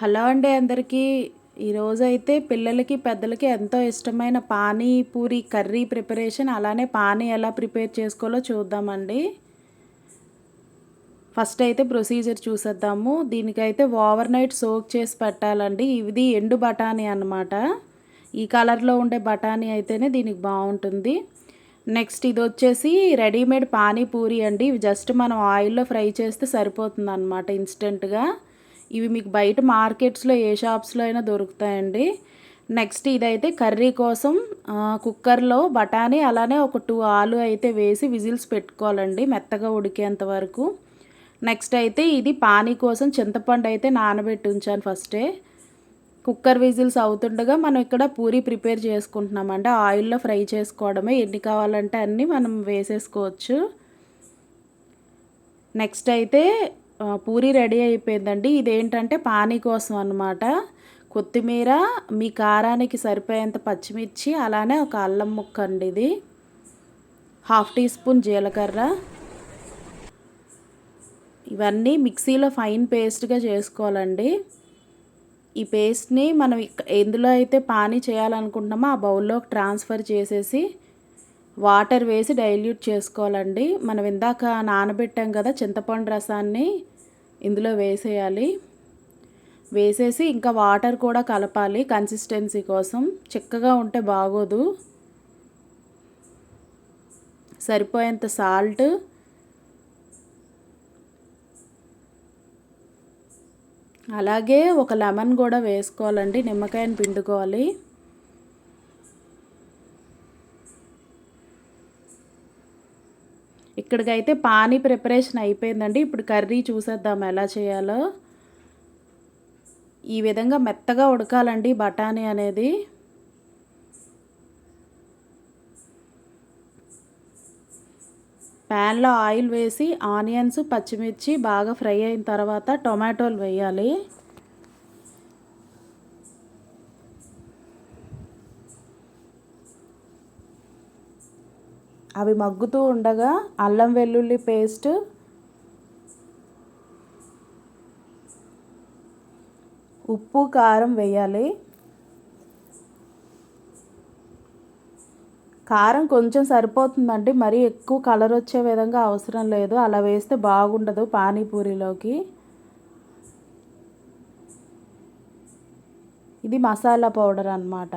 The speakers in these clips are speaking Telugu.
హలో అండి అందరికీ. ఈరోజు అయితే పిల్లలకి పెద్దలకి ఎంతో ఇష్టమైన పానీపూరి కర్రీ ప్రిపరేషన్. అలానే పానీ ఎలా ప్రిపేర్ చేసుకోవాలో చూద్దామండి. ఫస్ట్ అయితే ప్రొసీజర్ చూసేద్దాము. దీనికైతే ఓవర్ నైట్ సోక్ చేసి పెట్టాలండి. ఇది ఎండు బఠానీ అనమాట ఈ కలర్లో ఉండే బఠానీ అయితేనే దీనికి బాగుంటుంది. నెక్స్ట్ ఇది వచ్చేసి రెడీమేడ్ పానీపూరి అండి. ఇవి జస్ట్ మనం ఆయిల్లో ఫ్రై చేస్తే సరిపోతుంది అనమాట ఇన్స్టెంట్గా. ఇవి మీకు బయట మార్కెట్స్లో ఏ షాప్స్లో అయినా దొరుకుతాయండి. నెక్స్ట్ ఇదైతే కర్రీ కోసం కుక్కర్లో బఠానీ అలానే ఒక టూ ఆలు అయితే వేసి విజిల్స్ పెట్టుకోవాలండి మెత్తగా ఉడికేంత వరకు. నెక్స్ట్ అయితే ఇది పానీ కోసం చింతపండు అయితే నానబెట్టి ఉంచాను ఫస్టే. కుక్కర్ విజిల్స్ అవుతుండగా మనం ఇక్కడ పూరి ప్రిపేర్ చేసుకుంటున్నామంటే ఆయిల్లో ఫ్రై చేసుకోవడమే ఎన్ని కావాలంటే అన్నీ మనం వేసేసుకోవచ్చు. నెక్స్ట్ అయితే పూరి రెడీ అయిపోయిందండి. ఇదేంటంటే పానీ కోసం అనమాట కొత్తిమీర మీ కారానికి సరిపోయేంత పచ్చిమిర్చి అలానే ఒక అల్లం ముక్క అండి ఇది. హాఫ్ టీ స్పూన్ జీలకర్ర. ఇవన్నీ మిక్సీలో ఫైన్ పేస్ట్గా చేసుకోవాలండి. ఈ పేస్ట్ని మనం ఎందులో అయితే పానీ చేయాలనుకుంటున్నామో ఆ బౌల్లోకి ట్రాన్స్ఫర్ చేసేసి వాటర్ వేసి డైల్యూట్ చేసుకోవాలండి. మనం ఇందాక నానబెట్టాం కదా చింతపండు రసాన్ని ఇందులో వేసేయాలి. వేసేసి ఇంకా వాటర్ కూడా కలపాలి కన్సిస్టెన్సీ కోసం. చిక్కగా ఉంటే బాగోదు. సరిపోయేంత సాల్ట్. అలాగే ఒక లెమన్ కూడా వేసుకోవాలండి. నిమ్మకాయని పిండుకోవాలి. ఇక్కడికైతే పానీ ప్రిపరేషన్ అయిపోయిందండి. ఇప్పుడు కర్రీ చూసేద్దాం ఎలా చేయాలో. ఈ విధంగా మెత్తగా ఉడకాలండి బఠానీ అనేది. ప్యాన్లో ఆయిల్ వేసి ఆనియన్స్ పచ్చిమిర్చి బాగా ఫ్రై అయిన తర్వాత టొమాటోలు వేయాలి. అవి మగ్గుతూ ఉండగా అల్లం వెల్లుల్లి పేస్ట్ ఉప్పు కారం వేయాలి. కారం కొంచెం సరిపోతుందండి మరీ ఎక్కువ కలర్ వచ్చే విధంగా అవసరం లేదు. అలా వేస్తే బాగుండదు పానీపూరిలోకి. ఇది మసాలా పౌడర్ అన్నమాట.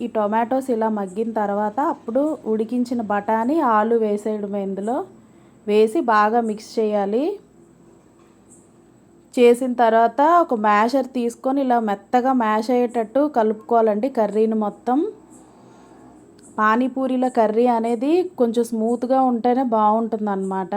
ఈ టొమాటోస్ ఇలా మగ్గిన తర్వాత అప్పుడు ఉడికించిన బఠానీ ఆలు వేసేయడం ఇందులో. వేసి బాగా మిక్స్ చేయాలి. చేసిన తర్వాత ఒక మ్యాషర్ తీసుకొని ఇలా మెత్తగా మ్యాష్ అయ్యేటట్టు కలుపుకోవాలండి కర్రీని మొత్తం. పానీపూరిలో కర్రీ అనేది కొంచెం స్మూత్గా ఉంటేనే బాగుంటుంది అన్నమాట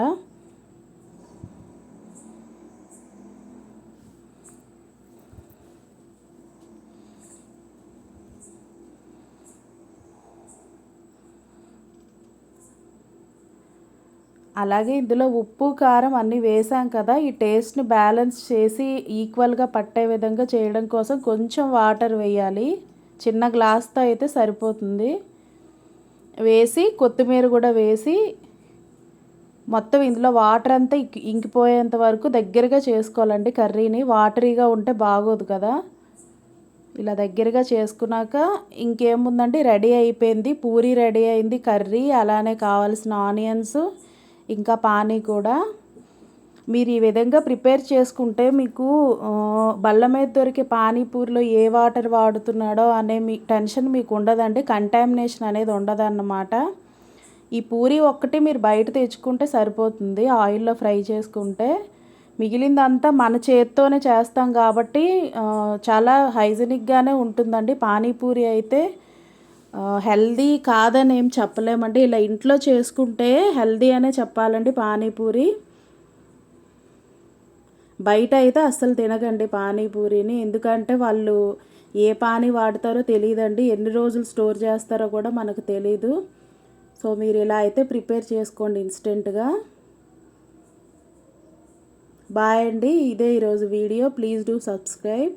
అలాగే ఇందులో ఉప్పు కారం అన్నీ వేసాం కదా. ఈ టేస్ట్ని బ్యాలెన్స్ చేసి ఈక్వల్గా పట్టే విధంగా చేయడం కోసం కొంచెం వాటర్ వేయాలి. చిన్న గ్లాస్తో అయితే సరిపోతుంది. వేసి కొత్తిమీర కూడా వేసి మొత్తం ఇందులో వాటర్ అంతా ఇంకిపోయేంత వరకు దగ్గరగా చేసుకోవాలండి కర్రీని. వాటరీగా ఉంటే బాగోదు కదా. ఇలా దగ్గరగా చేసుకున్నాక ఇంకేముందంటే రెడీ అయిపోయింది. పూరి రెడీ అయింది. కర్రీ అలానే కావాల్సిన ఆనియన్స్ ఇంకా పానీ కూడా. మీరు ఈ విధంగా ప్రిపేర్ చేసుకుంటే మీకు బల్ల మీద దొరికే పానీపూరిలో ఏ వాటర్ వాడుతున్నాడో అనే మీ టెన్షన్ మీకు ఉండదండి. కంటామినేషన్ అనేది ఉండదన్నమాట. ఈ పూరి ఒక్కటి మీరు బయట తెచ్చుకుంటే సరిపోతుంది. ఆయిల్లో ఫ్రై చేసుకుంటే. మిగిలిందంతా మన చేత్తోనే చేస్తాం కాబట్టి చాలా హైజెనిక్గానే ఉంటుందండి పానీపూరి అయితే. హెల్దీ కాదని ఏం చెప్పలేమండి. ఇలా ఇంట్లో చేసుకుంటే హెల్దీ అనే చెప్పాలండి పానీపూరి. బయట అయితే అస్సలు తినకండి పానీపూరిని. ఎందుకంటే వాళ్ళు ఏ పానీ వాడతారో తెలియదండి. ఎన్ని రోజులు స్టోర్ చేస్తారో కూడా మనకు తెలీదు. సో మీరు ఇలా అయితే ప్రిపేర్ చేసుకోండి ఇన్స్టెంట్గా. బాయ్ అండి. ఇదే ఈరోజు వీడియో. Please do subscribe.